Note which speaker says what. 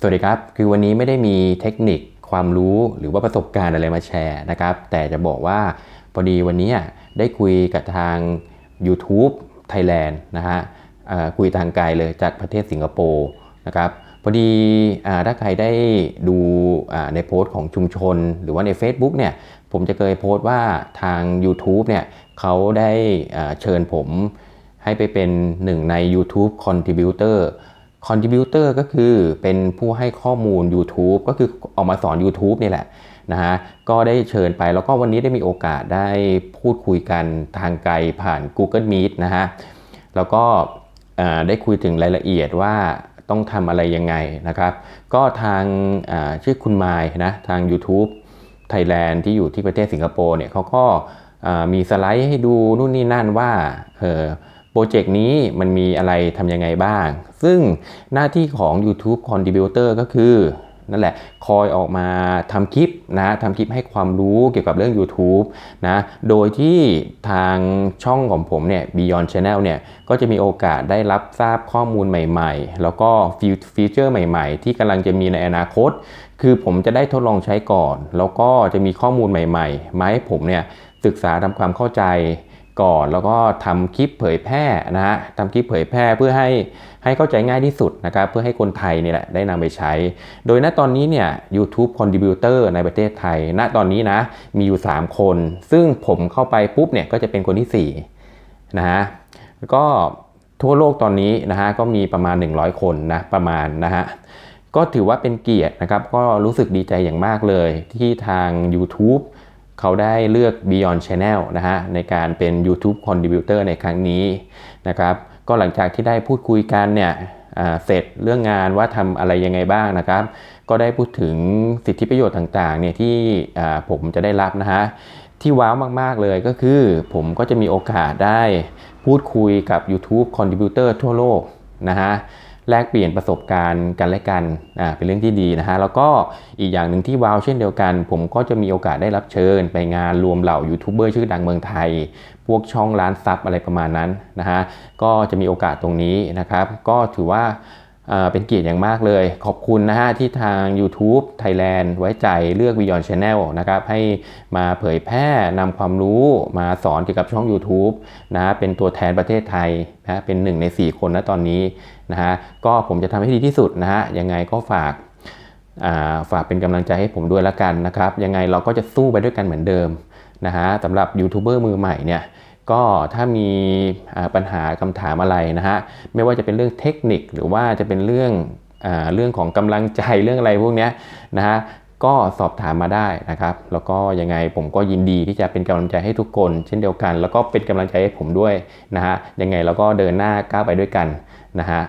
Speaker 1: สวัสดีครับ คือวันนี้ไม่ได้มีเทคนิคความรู้หรือว่าประสบการณ์อะไรมาแชร์นะครับ แต่จะบอกว่าพอดีวันนี้ได้คุยกับทาง YouTube Thailand นะฮะคุยทางไกลเลยจากประเทศสิงคโปร์นะครับพอดีอถ้าใครได้ดูในโพสต์ของชุมชน หรือว่าใน Facebook เนี่ยผมจะเคยโพสต์ว่าทาง YouTube เนี่ยเขาได้เชิญผมให้ไปเป็นหนึ่งใน YouTube Contributor Contributor ก็คือเป็นผู้ให้ข้อมูล YouTube ก็คือออกมาสอน YouTube นี่แหละนะฮะก็ได้เชิญไปแล้วก็วันนี้ได้มีโอกาสได้พูดคุยกันทางไกลผ่าน Google Meet นะฮะแล้วก็ได้คุยถึงรายละเอียดว่าต้องทำอะไรยังไงนะครับ ก็ทางาชื่อคุณไมล์นะทาง YouTube ไทยแลนด์ที่อยู่ที่ประเทศสิงคโปร์เนี่ยเขาก็ามีสไลด์ให้ดูนู่นนี่นั่นว่าเออ โปรเจกต์นี้มันมีอะไรทำยังไงบ้าง ซึ่งหน้าที่ของ YouTube Contributor ก็คือนั่นแหละคอยออกมาทำคลิปนะทำคลิปให้ความรู้เกี่ยวกับเรื่อง YouTube นะโดยที่ทางช่องของผมเนี่ย Beyond Channel เนี่ยก็จะมีโอกาสได้รับทราบข้อมูลใหม่ๆ แล้วก็ฟีเจอร์ใหม่ๆ ที่กำลังจะมีในอนาคต คือผมจะได้ทดลองใช้ก่อน แล้วก็จะมีข้อมูลใหม่ๆ มาให้ผมเนี่ยศึกษาทำความเข้าใจ ก่อน แล้วก็ทำคลิปเผยแพร่นะฮะทำคลิปเผยแพร่เพื่อให้ให้เข้าใจง่ายที่สุดนะครับเพื่อให้คนไทยนี่แหละได้นำไปใช้ โดยณตอนนี้เนี่ย YouTube Contributor ในประเทศไทย ณตอนนี้นะมีอยู่ 3 คน ซึ่งผมเข้าไปปุ๊บเนี่ยก็จะเป็นคนที่4นะฮะแล้วก็ทั่วโลกตอนนี้นะฮะก็มีประมาณ 100 คนนะประมาณนะฮะก็ถือว่าเป็นเกียรตินะครับ ก็รู้สึกดีใจอย่างมากเลยที่ทาง YouTube เขาได้เลือก Beyond Channel นะฮะในการเป็น YouTube Contributor ในครั้งนี้นะครับก็หลังจากที่ได้พูดคุยกันเนี่ยเสร็จเรื่องงานว่าทำอะไรยังไงบ้างนะครับ ก็ได้พูดถึงสิทธิประโยชน์ต่างๆเนี่ยที่ผมจะได้รับนะฮะที่ว้าวมากๆเลยก็คือ ผมก็จะมีโอกาสได้พูดคุยกับ YouTube Contributor ทั่วโลกนะฮะ แลกเปลี่ยนประสบการณ์กันและกันอ่าเป็นเรื่องที่ดีนะฮะแล้วก็อีกอย่างหนึ่งที่ว้าวเช่นเดียวกัน ผมก็จะมีโอกาสได้รับเชิญ ไปงานรวมเหล่ายูทูบเบอร์ชื่อดังเมืองไทย พวกช่องร้านซับอะไรประมาณนั้นนะฮะก็จะมีโอกาสตรงนี้นะครับ ก็ถือว่าอ่า เป็นเกียรติอย่างมากเลย ขอบคุณนะฮะที่ทาง YouTube Thailand ไว้ใจเลือก Beyond Channel นะครับให้มาเผยแพร่นำความรู้มาสอนเกี่ยวกับช่อง YouTube นะฮะเป็นตัวแทนประเทศไทยนะเป็นหนึ่งใน 4 คนนะตอนนี้นะฮะก็ผมจะทำให้ดีที่สุดนะฮะยังไงก็ฝากาฝากเป็นกำลังใจให้ผมด้วยละกันนะครับ ยังไงเราก็จะสู้ไปด้วยกันเหมือนเดิมนะฮะสำหรับยูทูบเบอร์มือใหม่เนี่ย ก็ถ้ามีปัญหาคำถามอะไรนะฮะไม่ว่าจะเป็นเรื่องเทคนิคหรือว่าจะเป็นเรื่องอเรื่องของกำลังใจเรื่องอะไรพวกนี้นะฮะก็สอบถามมาได้นะครับ แล้วก็ยังไงผมก็ยินดีที่จะเป็นกำลังใจให้ทุกคน เช่นเดียวกัน แล้วก็เป็นกำลังใจให้ผมด้วยนะฮะยังไงเราก็เดินหน้าก้าวไปด้วยกันนะฮะ